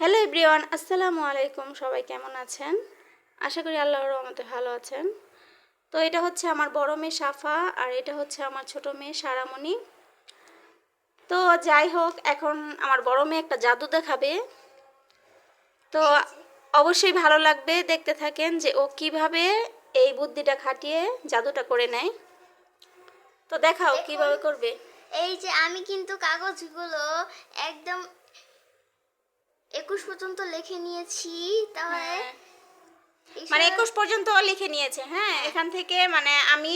Hello everyone আসসালামু আলাইকুম। সবাই কেমন আছেন? আশা করি আল্লাহর রহমতে ভালো আছেন। তো এটা হচ্ছে আমার বড় মেয়ে সাফা আর এটা হচ্ছে আমার ছোট মেয়ে সারামণি। তো যাই হোক এখন আমার বড় মেয়ে একটা জাদু দেখাবে। তো অবশ্যই ভালো লাগবে দেখতে থাকেন যে ও কীভাবে এই বুদ্ধিটা খাটিয়ে জাদুটা করে নেয়। তো দেখাও কীভাবে করবে। এই যে আমি কিন্তু কাগজগুলো একদম একুশ পর্যন্ত লিখে নিয়েছি তাহলে হ্যাঁ। মানে একুশ পর্যন্ত লিখে নিয়েছে হ্যাঁ। এখান থেকে মানে আমি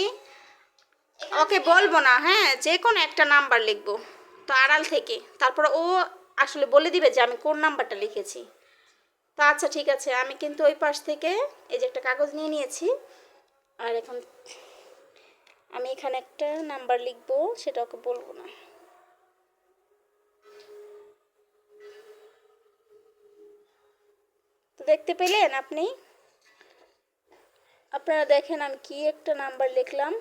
ওকে বলব না হ্যাঁ যে কোনো একটা নাম্বার লিখব তো আড়াল থেকে। তারপর ও আসলে বলে দিবে যে আমি কোন নাম্বারটা লিখেছি। তো আচ্ছা ঠিক আছে আমি কিন্তু ওই পাশ থেকে এই যে একটা কাগজ নিয়ে নিয়েছি আর এখন আমি এখানে একটা নাম্বার লিখব সেটা ওকে বলব না। দেখতে পেলেন আপনি? আপনারা দেখেন আমি কি একটা নাম্বার লিখলাম।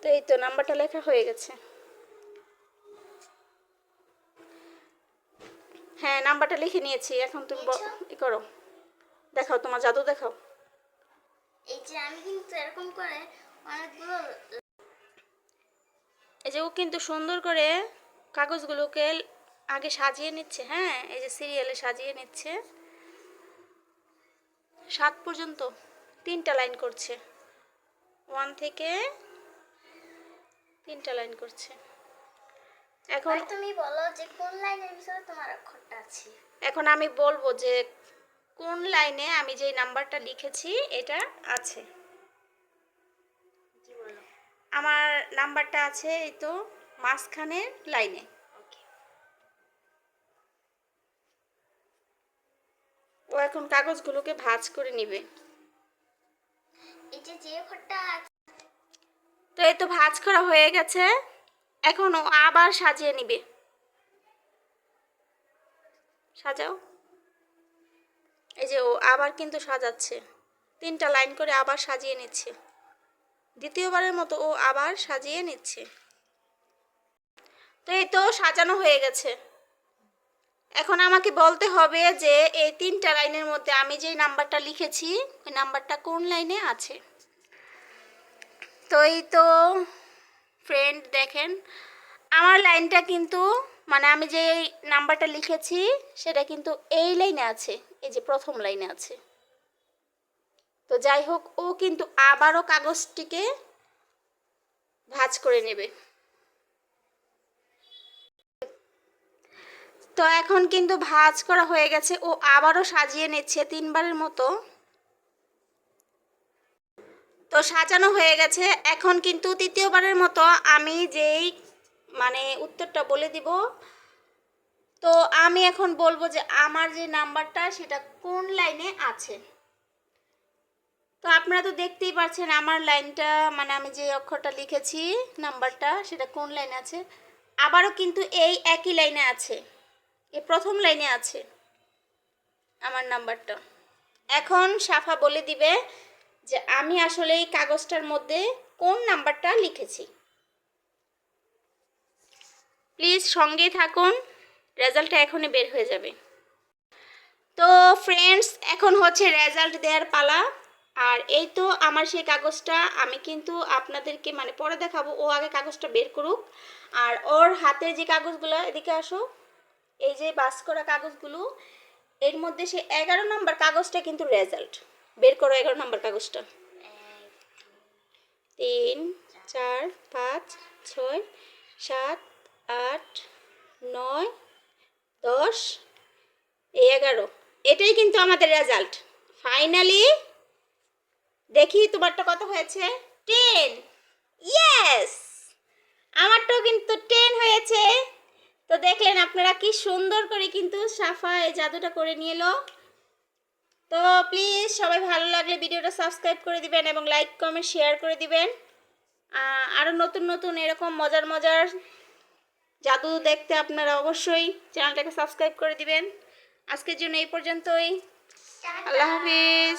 তো এই তো নাম্বারটা লেখা হয়ে গেছে। হ্যাঁ নাম্বারটা লিখে নিয়েছি। এখন তুমি ই করো। দেখাও তোমার জাদু দেখাও। এই যে আমি কিন্তু এরকম করে অনেকগুলো এই যে ও কিন্তু সুন্দর করে কাগজগুলোকে আগে সাজিয়ে নিচ্ছে হ্যাঁ? এই যে সিরিয়ালে সাজিয়ে নিচ্ছে। সাত পর্যন্ত তিনটা লাইন করছে। ওয়ান থেকে তিনটা লাইন করছে। এখন তুমি বলো যে কোন লাইনের ভিতরে তোমার অক্ষরটা আছে? এখন আমি বলব যে কোন লাইনে আমি যেই নাম্বারটা লিখেছি এটা আছে। আমার নাম্বারটা আছে এই তো মাঝখানের লাইনে। ও এখন কাগজগুলোকে ভাঁজ করে নিবে। এই যে তো এই তো ভাঁজ করা হয়ে গেছে। এখন ও আবার সাজিয়ে নিবে। সাজাও। এই যে ও আবার কিন্তু সাজাচ্ছে। তিনটা লাইন করে আবার সাজিয়ে নিচ্ছে। দ্বিতীয়বারের মতো ও আবার সাজিয়ে নিচ্ছে। তো এই তো সাজানো হয়ে গেছে। এখন আমাকে বলতে হবে যে এই তিনটা লাইনের মধ্যে আমি যেই নাম্বারটা লিখেছি, ওই নাম্বারটা কোন লাইনে আছে? তো এই তো ফ্রেন্ড দেখেন, আমার লাইনটা কিন্তু মানে আমি যে নাম্বারটা লিখেছি, সেটা কিন্তু এই লাইনে আছে, এই যে প্রথম লাইনে আছে। তো যাই হোক, ও কিন্তু আবারও কাগজটিকে ভাঁজ করে নেবে। তো এখন কিন্তু ভাঁজ করা হয়ে গেছে। ও আবারও সাজিয়ে নিচ্ছে তিনবারের মতো। তো সাজানো হয়ে গেছে। এখন কিন্তু তৃতীয়বারের মতো আমি যেই মানে উত্তরটা বলে দিব। তো আমি এখন বলব যে আমার যে নাম্বারটা সেটা কোন লাইনে আছে? তো আপনারা তো দেখতেই পাচ্ছেন আমার লাইনটা মানে আমি যে অক্ষরটা লিখেছি, নাম্বারটা, সেটা কোন লাইনে আছে? আবারও কিন্তু এই একই লাইনে আছে। এই প্রথম লাইনে আছে আমার নাম্বারটা। এখন সাফা বলে দিবে যে আমি আসলে এই কাগজটার মধ্যে কোন নাম্বারটা লিখেছি। প্লিজ সঙ্গেই থাকুন, রেজাল্টটা এখনই বের হয়ে যাবে। তো ফ্রেন্ডস, এখন হচ্ছে রেজাল্ট দেওয়ার পালা। আর এই তো আমার সেই কাগজটা, আমি কিন্তু আপনাদেরকে মানে পরে দেখাবো, ও আগে কাগজটা বের করুক। আর ওর হাতে যে কাগজগুলো, এদিকে আসো। এই যে বাস করা কাগজগুলো, এর মধ্যে সে এগারো নম্বর কাগজটা কিন্তু রেজাল্ট বের করো এগারো নম্বর কাগজটা। তিন, চার, পাঁচ, ছয়, সাত, আট, নয়, দশ এগারো। এটাই কিন্তু আমাদের রেজাল্ট ফাইনালি দেখি তোমারটা কত হয়েছে? টেন ইয়েস আমারটাও কিন্তু টেন হয়েছে তো দেখলেন আপনারা কি সুন্দর করে কিন্তু সাফা এই জাদুটা করে নিয়ে এলো। তো প্লিজ সবাই ভালো লাগলে ভিডিওটা সাবস্ক্রাইব করে দিবেন এবং লাইক কমেন্ট শেয়ার করে দিবেন। আরও নতুন নতুন এরকম মজার মজার জাদু দেখতে আপনারা অবশ্যই চ্যানেলটাকে সাবস্ক্রাইব করে দিবেন। আজকের জন্য এই পর্যন্তই। আল্লাহ হাফিজ।